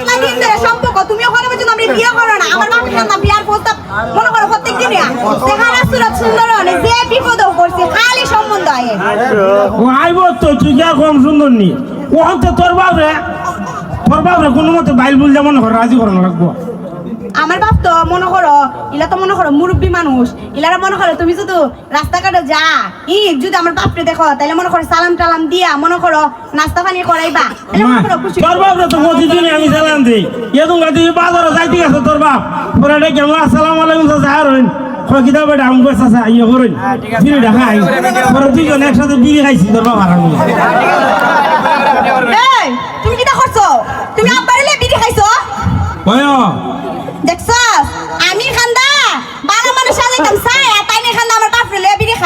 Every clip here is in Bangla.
বদলা দিন সম্পর্ক? তুমি ওখানে বলছো আমরা বিয়ে করো না। আমার বাপের না বিয়ার প্রস্তাব মনে করো প্রত্যেক দিন চেহারা সুরত সুন্দর হলে যে বিপদ করছে খালি সম্বন্ধ আয়ে। আইব তো তুই যা কম সুন্দর নি? তো তোর বাপ রে তোর বাপ রে কোনো মতে বাইল বুল যেমন ঘর রাজি করানো লাগবো। আমার বাপ তো মনে করো ইলা তো মনে করো মুরব্বী মানুষ ইলারা মনে করো তুমি শুধু রাস্তাঘাটে যা ই যদি আমার বাপরে দেখো তাহলে মনে করো সালাম টালাম দিয়া মনে করো নাস্তা পানি করাইবা। তাহলে মনে করো খুশি। তোর বাপ রে তো প্রতিদিনই আমি চালান দিই। এদুন গাদি বাজারে যাইতে গেছে তোর বাপ পরে ডেকে আমার আসসালামু আলাইকুম চাচা আর হইন। কয় কিতা বেটা আমি কই চাচা ইয়ে করইন বিড়ি ঢাকা আই পরে দুইজন একসাথে বিড়ি খাইছি তোর বাপ আর আমি।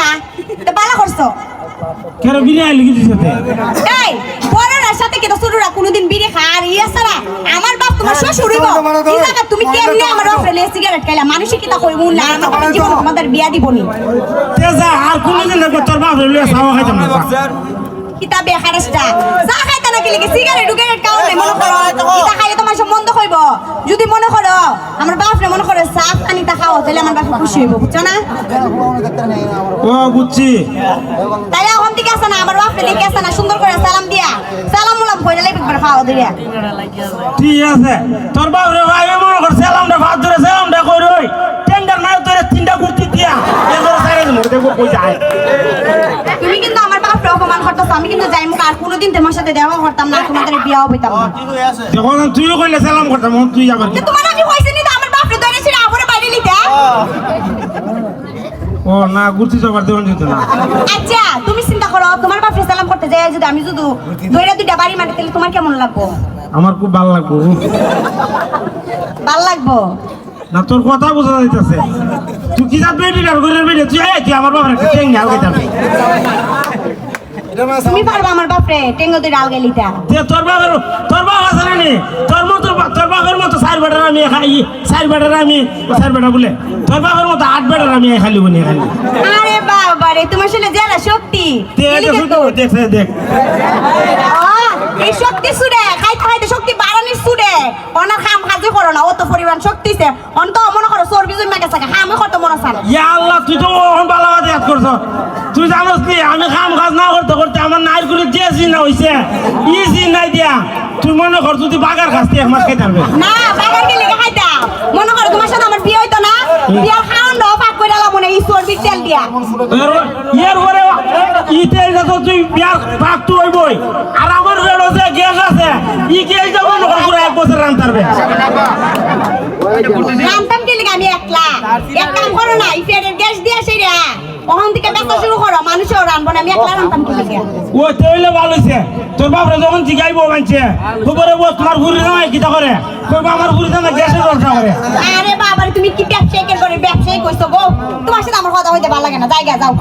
বাপরে লয়ে বিড়ি খা তো বালা করছ? কেন বিড়ি আইলি কি দিছে এই বড়রার সাথে কি তো ছোটরা কোনোদিন বিড়ি খা আর ইয়া ছাড়া আমার বাপ তোমার শ্বশুর হইব এই জায়গা তুমি কেমনে আমার বাপরে লয়ে সিগারেট খাইলা? মানুষে কি তা কইব? না আমার জীবন তোমাদের বিয়া দিবনি তেজা আর কোনদিন দেখব তোর বাপ রে লইয়া খাইতাম না। কিতা বেহারাসটা যা খাইতা নাকি লিখে সিগারেট উগারেট খাও মনে করো। কিতা খাইলে তোমার সব মন্দ হইব। যদি মনে করো আমার বাপরে মনে করো সাফ পানিটা খাও তাহলে আমার বাপ খুশি হইব বুঝছ না? ও বুঝছি। তাই এখন থেকে আসে না আমার বাপরে দেখে আসে না সুন্দর করে সালাম দিয়া। সালাম উলাম কইরা লাইবে একবার খাওয়া দিয়া। ঠিক আছে। তোর বাপ রে ভাই মনে কর সেলামটা ভাত ধরে সেলামটা কই রই? টেন্ডার মার তোরে তিনটা কুর্তি দিয়া। এদের সাইরে মরে দেখো কই যায়। তুমি কিন্তু করতেছো আমি কিন্তু যাই মুখ আর কোনোদিন তোমার সাথে দেখা করতাম না তোমাদের বিয়াও হইতাম না। যখন তুইও কইলে সেলাম করতাম তুই আবার তোমার আমি হইছে নি তো আমার বাপরে ধরে ছিল আপরে বাইরে লিতে ও না কুর্তি জবার দেওয়ান যেত না। আচ্ছা তুমি চিন্তা করো তোমার বাপরে সালাম করতে যাই যদি আমি যদি দইরা দুইটা বাড়ি মারি তাহলে তোমার কেমন লাগবো? আমার খুব ভালো লাগবো ভালো লাগবো? না তোর কথা বোঝা যাইতেছে। তুই কি যাবি বেরিয়ে তুই আমার বাবার একটা টেং ঢাল খাইতাম তুমি পারবা আমার বাপরে টেঙ্গো দুইটা আলগে লিতা যে তোর বাবার তোর বাবা আছে না? তোর মতো তোর বাবার মতো চার বেটার আমি খাই। চার বেটার আমি চার বেটা বলে। তোর বাবার মতো আট বেটার আমি খালি বনি খালি আরে বাবা রে তোমার শুনে জেলা শক্তি। দেখ তো। দেখ দেখ এই শক্তি সুরে খাইতে খাইতে শক্তি বাড়ানির সুরে। অনার খাম কাজে করো না অত পরিমাণ শক্তি সে। অন্ত মনে করো চর্বি জমে গেছে খামে কত মনে চান ইয়া আল্লাহ তুই তো বালাবাদ ইয়াদ করছ? তুই জানোস নি আমি কাম কাজ না করতে করতে আমার নাইর করে যে চিনা হইছে ই চিন নাই দিয়া তুই মনে কর তুই বাগার থেকে এক মাস খাইতে পারবে। না বাগান গেলে খাইতা? মনে করো তোমার সাথে আমার বিয়ে হইতো না? বিয়ে খাওয়ান দাও পাক করে আলাম মনে এই চর্বির তেল দিয়া। এর- এর পরে ইতে তো তুই বিয়ার ভাগ তুই হইবই। আর আমার বেড়ো যে গ্যাস আছে ই গ্যাস যাব কর পুরো এক বছর রান পারবে রান্তাম গেলে আমি একলা। এক কাম করো না এই পেটের গ্যাস দিয়া সেরা ওখান থেকে ব্যবসা শুরু করো মানুষও রানবো না আমি একলা রানতাম কি লিখে ও তৈলে ভালো হইছে। তোর বাপরে যখন জিগাইবো মানছে খবরে ও তোমার ঘুরি জামাই কিতা করে? কইবা আমার ঘুরে না গ্যাসের ব্যবসা করে। আরে বাবা তুমি কি ব্যবসায়ী করে? ব্যবসায়ী কইছো গো। তোমার সাথে আমার কথা হইতে ভালো লাগে না জায়গা যাও।